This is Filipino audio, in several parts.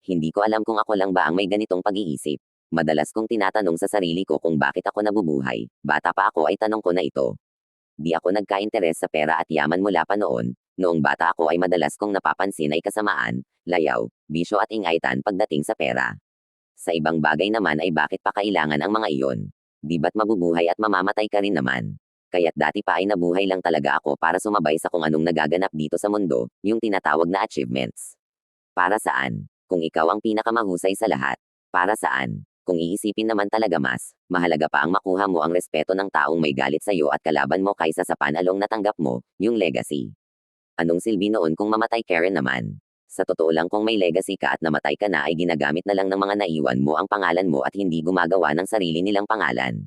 Hindi ko alam kung ako lang ba ang may ganitong pag-iisip. Madalas kong tinatanong sa sarili ko kung bakit ako nabubuhay. Bata pa ako ay tanong ko na ito. Di ako nagka-interes sa pera at yaman mula pa noon. Noong bata ako ay madalas kong napapansin ay kasamaan, layaw, bisyo at ingaitan pagdating sa pera. Sa ibang bagay naman ay bakit pa kailangan ang mga iyon? Di ba't mabubuhay at mamamatay ka rin naman? Kaya't dati pa ay nabuhay lang talaga ako para sumabay sa kung anong nagaganap dito sa mundo, yung tinatawag na achievements. Para saan? Kung ikaw ang pinakamahusay sa lahat. Para saan? Kung iisipin naman talaga mas, mahalaga pa ang makuha mo ang respeto ng taong may galit sa iyo at kalaban mo kaysa sa panalong natanggap mo, yung legacy. Anong silbi noon kung mamatay Karen naman? Sa totoo lang kung may legacy ka at namatay ka na ay ginagamit na lang ng mga naiwan mo ang pangalan mo at hindi gumagawa ng sarili nilang pangalan.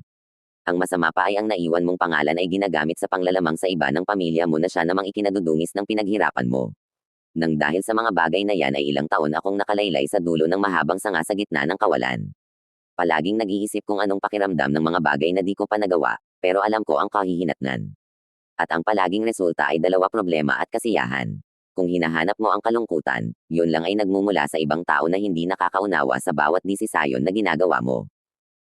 Ang masama pa ay ang naiwan mong pangalan ay ginagamit sa panglalamang sa iba ng pamilya mo na siya namang ikinadudungis ng pinaghirapan mo. Nang dahil sa mga bagay na yan ay ilang taon akong nakalaylay sa dulo ng mahabang sanga sa gitna ng kawalan. Palaging nag-iisip kung anong pakiramdam ng mga bagay na di ko pa nagawa, pero alam ko ang kahihinatnan. At ang palaging resulta ay dalawa problema at kasiyahan. Kung hinahanap mo ang kalungkutan, yun lang ay nagmumula sa ibang tao na hindi nakakaunawa sa bawat desisayon na ginagawa mo.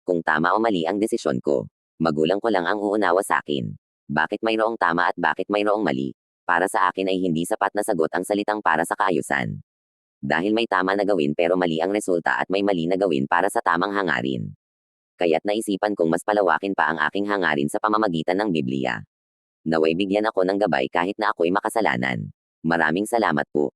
Kung tama o mali ang desisyon ko, magulang ko lang ang uunawa sa akin. Bakit mayroong tama at bakit mayroong mali? Para sa akin ay hindi sapat na sagot ang salitang para sa kaayusan. Dahil may tama na gawin pero mali ang resulta at may mali na gawin para sa tamang hangarin. Kaya't naisipan kong mas palawakin pa ang aking hangarin sa pamamagitan ng Biblia. Naway bigyan ako ng gabay kahit na ako'y makasalanan. Maraming salamat po.